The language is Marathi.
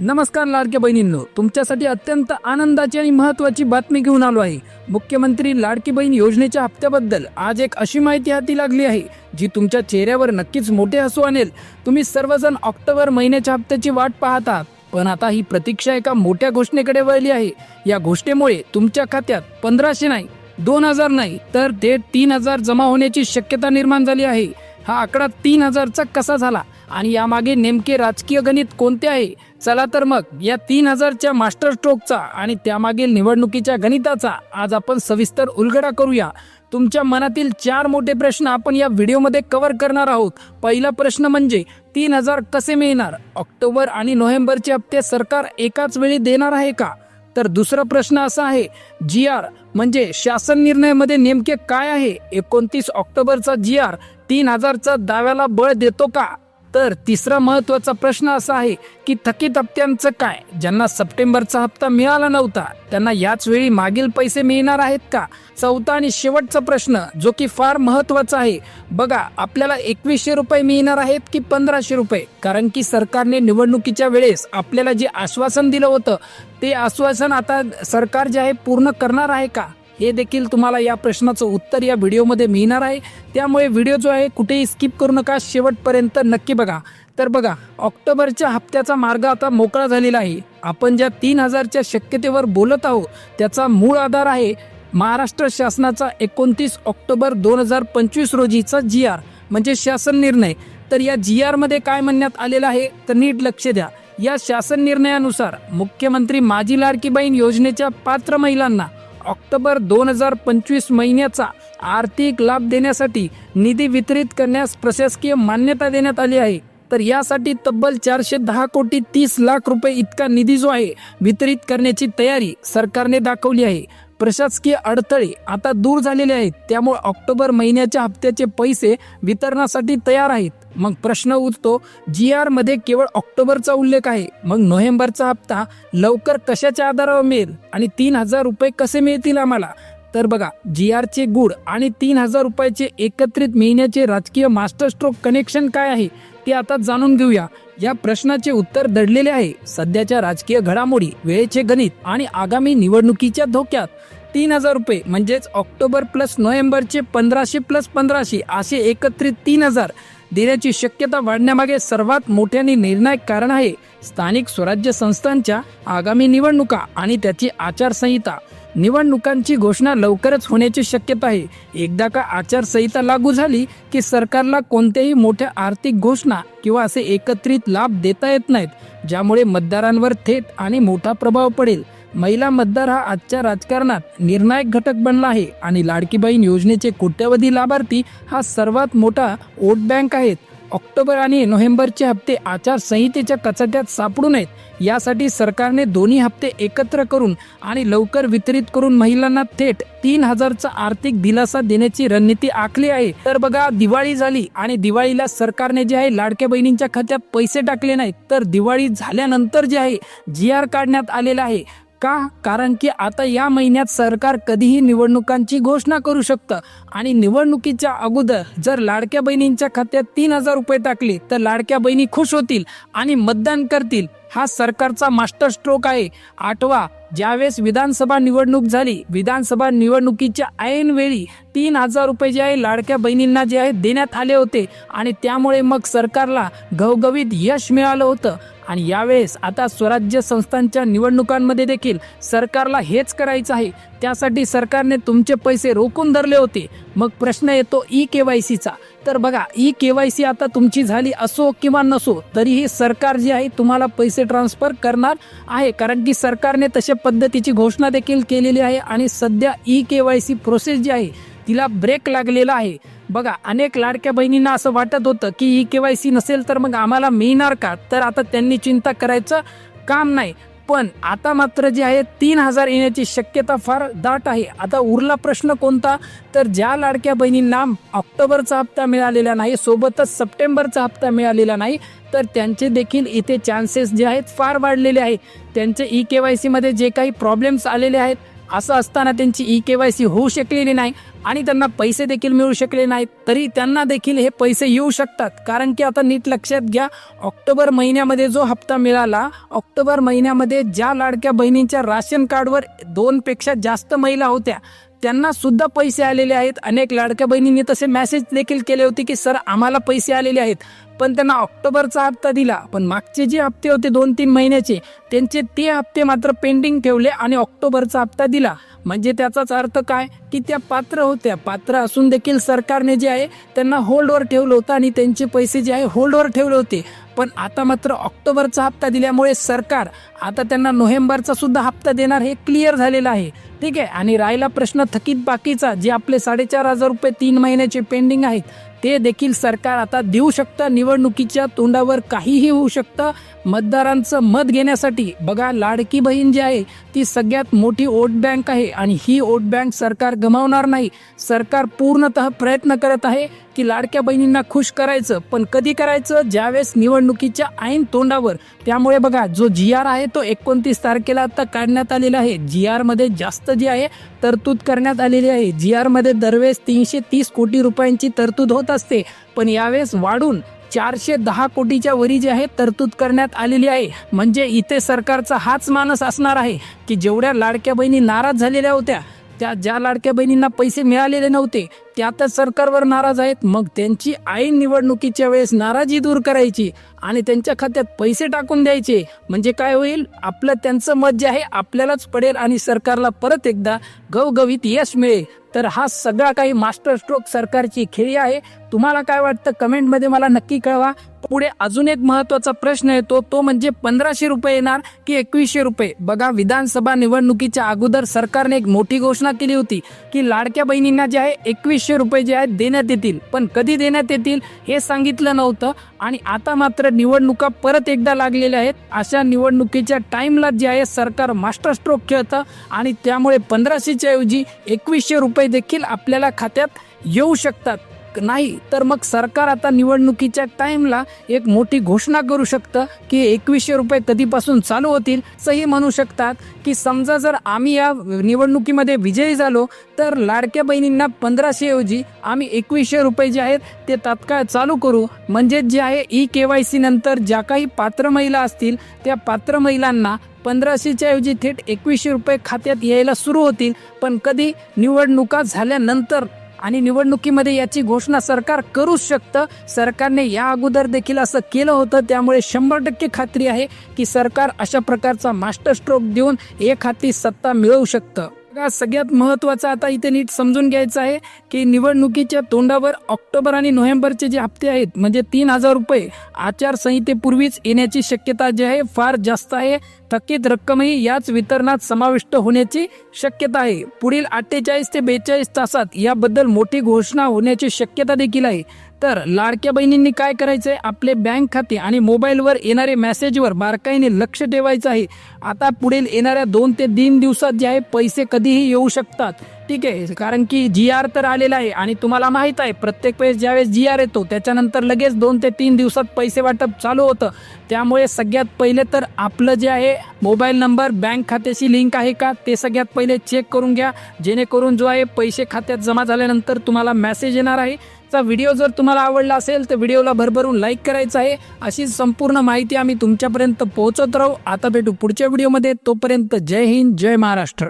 नमस्कार लाडक्या बहिणींनो तुमच्यासाठी अत्यंत आनंदाची आणि महत्त्वाची बातमी घेऊन आलो आहे. मुख्यमंत्री लाडकी बहीण योजनेच्या हप्त्याबद्दल आज एक अशी माहिती हाती लागली आहे जी तुमच्या चेहऱ्यावर नक्कीच मोठे हसू आणेल. तुम्ही सर्वजण ऑक्टोबर महिन्याच्या हप्त्याची वाट पाहत आहात पण आता ही प्रतीक्षा एका मोठ्या घोषणेकडे वळली आहे. या घोषणेमुळे तुमच्या खात्यात पंधराशे नाही दोन हजार नाही तर थेट तीन हजार जमा होण्याची शक्यता निर्माण झाली आहे. हा आकडा तीन हजारचा कसा झाला आणि यामागे नेमके राजकीय गणित कोणते आहे? चला तर मग या तीन हजारच्या मास्टर स्ट्रोकचा आणि त्यामागील निवडणुकीच्या गणिताचा आज आपण सविस्तर उलगडा करूया. तुमच्या मनातील चार मोठे प्रश्न आपण या व्हिडिओमध्ये कव्हर करणार आहोत. पहिला प्रश्न म्हणजे तीन हजार कसे मिळणार? ऑक्टोबर आणि नोव्हेंबरचे हप्ते सरकार एकाच वेळी देणार आहे का? तर दुसरा प्रश्न असा आहे जी आर म्हणजे शासन निर्णयामध्ये नेमके काय आहे? एकोणतीस ऑक्टोबरचा जी आर तीन हजारचा दाव्याला बळ देतो का? तर तिसरा महत्त्वाचा प्रश्न असा आहे की थकीत हप्त्यांचं काय? ज्यांना सप्टेंबरचा हप्ता मिळाला नव्हता त्यांना याच वेळी मागील पैसे मिळणार आहेत का? चौथा आणि शेवटचा प्रश्न जो की फार महत्त्वाचा आहे. बघा आपल्याला एकवीसशे रुपये मिळणार आहेत की पंधराशे रुपये? कारण की सरकारने निवडणुकीच्या वेळेस आपल्याला जे आश्वासन दिलं होतं ते आश्वासन आता सरकार जे आहे पूर्ण करणार आहे का? हे देखील तुम्हाला या प्रश्नाचं उत्तर या व्हिडिओमध्ये मिळणार आहे. त्यामुळे व्हिडिओ जो आहे कुठेही स्किप करू नका. शेवटपर्यंत नक्की बघा. तर बघा ऑक्टोबरच्या हप्त्याचा मार्ग आता मोकळा झालेला आहे. आपण ज्या तीन हजारच्या शक्यतेवर बोलत आहोत त्याचा मूळ आधार आहे महाराष्ट्र शासनाचा एकोणतीस ऑक्टोबर दोन हजार पंचवीस रोजीचा जी आर म्हणजे शासन निर्णय. तर या जी आरमध्ये काय म्हणण्यात आलेलं आहे तर नीट लक्ष द्या. या शासन निर्णयानुसार मुख्यमंत्री माझी लाडकी बहीण योजनेच्या पात्र महिलांना ऑक्टोबर दोन हजार पंचवीस महिन्याचा आर्थिक लाभ देण्यासाठी निधी वितरित करण्यास प्रशासकीय मान्यता देण्यात आली आहे. तर यासाठी तब्बल चारशे दहा कोटी तीस लाख रुपये इतका निधी जो आहे वितरित करण्याची तयारी सरकारने दाखवली आहे. प्रशासकीय अडथळे आता दूर झालेले आहेत. त्यामुळे ऑक्टोबर महिन्याच्या हप्त्याचे पैसे वितरणासाठी तयार आहेत. मग प्रश्न उठतो जी आरमध्ये केवळ ऑक्टोबरचा उल्लेख आहे. मग नोव्हेंबरचा हप्ता लवकर कशाच्या आधारावर मिळेल आणि तीन हजार रुपये कसे मिळतील आम्हाला? तर बघा जी आरचे गुड आणि तीन हजार रुपयाचे एकत्रित मिळण्याचे राजकीय मास्टर स्ट्रोक कनेक्शन काय आहे ते आता जाणून घेऊया. या प्रश्नाचे उत्तर दडलेले आहे सध्याच्या राजकीय घडामोडी वेळेचे गणित आणि आगामी निवडणुकीच्या धोक्यात. तीन हजार रुपये म्हणजेच ऑक्टोबर प्लस नोव्हेंबरचे पंधराशे प्लस पंधराशे असे एकत्रित तीन हजार. देण्याची शक्यता वाढण्यामागे सर्वात मोठ्याने निर्णायक कारण आहे स्थानिक स्वराज्य संस्थांच्या आगामी निवडणुका आणि त्याची आचारसंहिता. निवडणुकांची घोषणा लवकरच होण्याची शक्यता आहे. एकदा का आचारसंहिता लागू झाली की सरकारला कोणत्याही मोठ्या आर्थिक घोषणा किंवा असे एकत्रित लाभ देता येत नाहीत ज्यामुळे मतदारांवर थेट आणि मोठा प्रभाव पडेल. महिला मतदार हा आजच्या राजकारणात निर्णायक घटक बनला आहे आणि लाडकी बहीण योजनेचे कोट्यवधी लाभार्थी हा सर्वात मोठा वोट बँक आहेत. ऑक्टोबर आणि नोव्हेंबरचे हप्ते आचारसंहितेच्या कचाट्यात सापडू नयेत. यासाठी सरकारने दोन्ही हप्ते एकत्र करून आणि लवकर वितरित करून महिलांना थेट तीन हजारचा आर्थिक दिलासा देण्याची रणनीती आखली आहे. तर बघा दिवाळी झाली आणि दिवाळीला सरकारने जे आहे लाडक्या बहिणींच्या खात्यात पैसे टाकले नाहीत. तर दिवाळी झाल्यानंतर जे आहे जी आर काढण्यात आलेला आहे. का? कारण की आता या महिन्यात सरकार कधीही निवडणुकांची घोषणा करू शकतं. आणि निवडणुकीच्या अगोदर जर लाडक्या बहिणींच्या खात्यात तीन हजार रुपये टाकले तर लाडक्या बहिणी खुश होतील आणि मतदान करतील. हा सरकारचा मास्टर स्ट्रोक आहे. आठवा ज्यावेळेस विधानसभा निवडणूक झाली विधानसभा निवडणुकीच्या ऐन वेळी तीन हजार रुपये जे आहे लाडक्या बहिणींना जे आहे देण्यात आले होते. आणि त्यामुळे मग सरकारला घवघवीत यश मिळालं होतं. आणि यावेळेस आता स्वराज्य संस्थांच्या निवडणुकांमध्ये देखील सरकारला हेच करायचं आहे. त्यासाठी सरकारने तुमचे पैसे रोखून धरले होते. मग प्रश्न येतो ई के वाय सीचा. तर बघा ई के वाय सी आता तुमची झाली असो किंवा नसो तरीही सरकार जे आहे तुम्हाला पैसे ट्रान्सफर करणार आहे. कारण की सरकारने तशा पद्धतीची घोषणा देखील केलेली आहे आणि सध्या E K Y C process जी आहे तिला ब्रेक लागलेला आहे. बघा अनेक लाडक्या बहिणींना असं वाटत होतं की ई के वाय सी नसेल तर मग आम्हाला मिळणार का? तर आता त्यांनी चिंता करायचं काम नाही. पण आता मात्र जे आहे तीन हजार येण्याची शक्यता फार दाट आहे. आता उरला प्रश्न कोणता? तर ज्या लाडक्या बहिणींना ऑक्टोबरचा हप्ता मिळालेला नाही सोबतच सप्टेंबरचा हप्ता मिळालेला नाही तर त्यांचे देखील इथे चान्सेस जे आहेत फार वाढलेले आहेत त्यांचे ई के वाय सीमध्ये जे काही प्रॉब्लेम्स आलेले आहेत असं असताना त्यांची ई के वाय सी होऊ शकलेली नाही आणि त्यांना पैसे देखील मिळू शकले नाहीत तरी त्यांना देखील हे पैसे येऊ शकतात. कारण की आता नीट लक्षात घ्या ऑक्टोबर महिन्यामध्ये जो हप्ता मिळाला ऑक्टोबर महिन्यामध्ये ज्या लाडक्या बहिणींच्या राशन कार्डवर दोनपेक्षा जास्त महिला होत्या त्यांना सुद्धा पैसे आलेले आहेत. अनेक लाडक्या बहिणींनी तसे मेसेज देखील केले होते की सर आम्हाला पैसे आलेले आहेत. पण त्यांना ऑक्टोबरचा हप्ता दिला. पण मागचे जे हप्ते होते दोन तीन महिन्याचे त्यांचे ते हप्ते मात्र पेंडिंग ठेवले आणि ऑक्टोबरचा हप्ता दिला. म्हणजे त्याचाच अर्थ काय? की त्या पात्र होत्या. पात्र असून देखील सरकारने जे आहे त्यांना होल्डवर ठेवलं होतं आणि त्यांचे पैसे जे आहे होल्डवर ठेवले होते. पण आता मात्र ऑक्टोबरचा हप्ता दिल्यामुळे सरकार आता त्यांना नोव्हेंबरचा सुद्धा हप्ता देणार हे क्लिअर झालेलं आहे. ठीक आहे? आणि राहिला प्रश्न थकीत बाकीचा जे आपले साडेचार हजार रुपये तीन महिन्याचे पेंडिंग आहेत ते देखील सरकार आता देऊ शकतं. निवडणुकीच्या तोंडावर काहीही होऊ शकतं. मतदारांचं मत घेण्यासाठी बघा लाडकी बहीण जी आहे ती सगळ्यात मोठी वोट बँक आहे आणि ही वोट बँक सरकार गमावणार नाही. सरकार पूर्णतः प्रयत्न करत आहे. की लाडक्या बहिणींना खुश करायचं पण कधी करायचं? ज्यावेळेस निवडणुकीच्या ऐन तोंडावर. त्यामुळे बघा जो जी आर आहे तो एकोणतीस तारखेला आता काढण्यात आलेला आहे. जी आरमध्ये जास्त जी आहे तरतूद करण्यात आलेली आहे. जी आरमध्ये दरवेळेस तीनशे तीस कोटी रुपयांची तरतूद होत असते. पण यावेळेस वाढून चारशे दहा कोटीच्या वरी जी आहे तरतूद करण्यात आलेली आहे. म्हणजे इथे सरकारचा हाच मानस असणार आहे की जेवढ्या लाडक्या बहिणी नाराज झालेल्या होत्या त्या ज्या लाडक्या बहिणींना पैसे मिळालेले नव्हते त्या तर सरकारवर नाराज आहेत. मग त्यांची ऐन निवडणुकीच्या वेळेस नाराजी दूर करायची आणि त्यांच्या खात्यात पैसे टाकून द्यायचे. म्हणजे काय होईल? आपलं त्यांचं मत जे आहे आपल्यालाच पडेल आणि सरकारला परत एकदा गवगवीत यश मिळेल. तर हा सगळा काही मास्टर स्ट्रोक सरकारची खेळी आहे. तुम्हाला काय वाटतं? कमेंटमध्ये मला नक्की कळवा. पुढे अजून एक महत्त्वाचा प्रश्न येतो तो म्हणजे पंधराशे रुपये येणार की एकवीसशे रुपये? बघा विधानसभा निवडणुकीच्या अगोदर सरकारने एक मोठी घोषणा केली होती की लाडक्या बहिणींना जे आहे एकवीसशे रुपये जे आहेत देण्यात येतील. पण कधी देण्यात येतील हे सांगितलं नव्हतं आणि आता मात्र निवडणुका परत एकदा लागलेल्या आहेत. अशा निवडणुकीच्या टाईमला जे आहे सरकार मास्टर स्ट्रोक खेळतं आणि त्यामुळे पंधराशेच्या ऐवजी एकवीसशे रुपये देखील आपल्याला खात्यात येऊ शकतात. नाही तर मग सरकार आता निवडणुकीच्या टाइमला एक मोठी घोषणा करू शकतं की एकवीसशे रुपये कधीपासून चालू होतील असंही म्हणू शकतात. की समजा जर आम्ही या निवडणुकीमध्ये विजयी झालो तर लाडक्या बहिणींना पंधराशे ऐवजी आम्ही एकवीसशे रुपये जे आहेत ते तात्काळ चालू करू. म्हणजे जे आहे ई के वाय सी नंतर ज्या काही पात्र महिला असतील त्या पात्र महिलांना पंधराशेच्या ऐवजी थेट एकवीसशे रुपये खात्यात यायला सुरू होतील. पण कधी निवडणुका झाल्यानंतर आणि निवडणुकीमध्ये याची घोषणा सरकार करूच शकतं. सरकारने या अगोदर देखील असं केलं होतं. त्यामुळे शंभर टक्के खात्री आहे की सरकार अशा प्रकारचा मास्टर स्ट्रोक देऊन एक हाती सत्ता मिळवू शकतं. बघा, सगळ्यात महत्त्वाचं आता इथे नीट समजून घ्यायचं आहे की निवडणुकीच्या तोंडावर ऑक्टोबर आणि नोव्हेंबरचे जे हप्ते आहेत म्हणजे तीन हजार रुपये आचारसंहितेपूर्वीच येण्याची शक्यता जी आहे फार जास्त आहे. थकीत रक्कमही याच वितरणात समाविष्ट होण्याची शक्यता आहे. पुढील अठ्ठेचाळीस ते बेचाळीस तासात याबद्दल मोठी घोषणा होण्याची शक्यता देखील आहे. तर लाडक्या बहिणींनी काय करायचंय? आपले बँक खाते आणि मोबाईलवर येणारे मेसेजवर बारकाईने लक्ष ठेवायचं आहे. आता पुढील येणाऱ्या दोन ते तीन दिवसात जे आहे पैसे कधीही येऊ शकतात. ठीक आहे कारण की जी आर तर आलेला आहे आणि तुम्हाला माहीत आहे प्रत्येक वेळेस ज्यावेळेस जी आर येतो त्याच्यानंतर लगेच दोन ते तीन दिवसात पैसे वाटप चालू होतं. त्यामुळे सगळ्यात पहिले तर आपलं जे आहे मोबाईल नंबर बँक खात्याशी लिंक आहे का ते सगळ्यात पहिले चेक करून घ्या. जेणेकरून जो आहे पैसे खात्यात जमा झाल्यानंतर तुम्हाला मेसेज येणार आहे. चा व्हिडिओ जर तुम्हाला आवडला असेल तर व्हिडिओला भरभरून लाईक करायचं आहे. अशी संपूर्ण माहिती आम्ही तुमच्यापर्यंत पोहोचत राहू. आता भेटू पुढच्या व्हिडिओमध्ये. तोपर्यंत जय हिंद जय महाराष्ट्र.